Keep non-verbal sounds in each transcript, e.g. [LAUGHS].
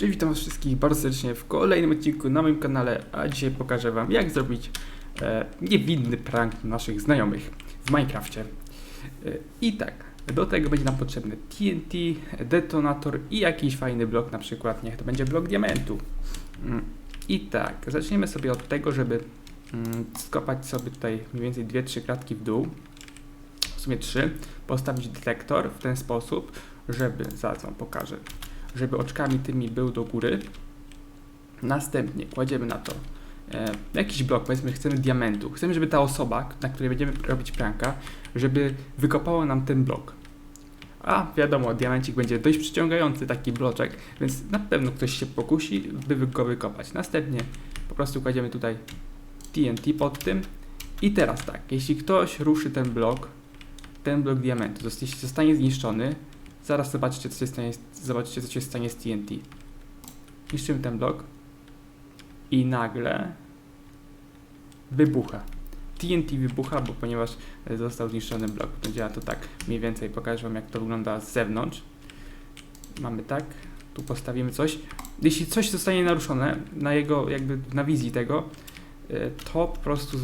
Cześć, witam was wszystkich bardzo serdecznie w kolejnym odcinku na moim kanale, a dzisiaj pokażę wam jak zrobić e, niewinny prank naszych znajomych w Minecrafcie. E, I tak, do tego będzie nam potrzebny TNT, detonator i jakiś fajny blok, na przykład niech to będzie blok diamentu. Mm, I tak, zaczniemy sobie od tego, żeby mm, skopać sobie tutaj mniej więcej 2-3 kratki w dół, w sumie 3, postawić detektor w ten sposób, żeby, zaraz wam pokażę, żeby oczkami tymi był do góry. Następnie kładziemy na to e, jakiś blok, powiedzmy chcemy diamentu. Chcemy, żeby ta osoba, na której będziemy robić pranka, żeby wykopała nam ten blok. A wiadomo, diamencik będzie dość przyciągający taki bloczek, więc na pewno ktoś się pokusi, by go wykopać. Następnie po prostu kładziemy tutaj TNT pod tym. I teraz tak, jeśli ktoś ruszy ten blok, ten blok diamentu zosta- zostanie zniszczony, Zaraz zobaczycie, co się stanie, zobaczycie, co się stanie z TNT. Niszczymy ten blok i nagle wybucha. TNT wybucha, bo ponieważ e, został zniszczony blok. To działa to tak mniej więcej. Pokażę Wam, jak to wygląda z zewnątrz. Mamy tak, tu postawimy coś. Jeśli coś zostanie naruszone na jego, jakby na wizji tego, e, to po prostu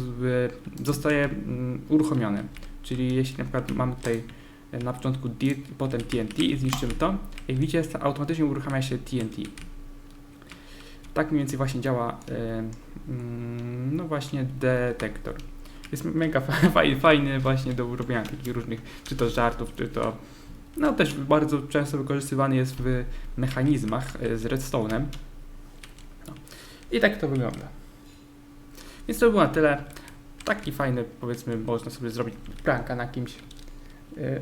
zostaje mm, uruchomione. Czyli jeśli na przykład mamy tutaj na początku dirt i potem TNT i zniszczymy to, jak widzicie automatycznie uruchamia się TNT. Tak mniej więcej właśnie działa e, mm, no właśnie detektor. Jest mega fa- [LAUGHS] fajny, właśnie do robienia takich różnych, czy to żartów, czy to no też bardzo często wykorzystywany jest w mechanizmach e, z redstone'em. No. I tak to wygląda. Więc to było na tyle. Taki fajny, powiedzmy, można sobie zrobić pranka na kimś.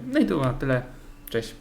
No i to na tyle. Cześć.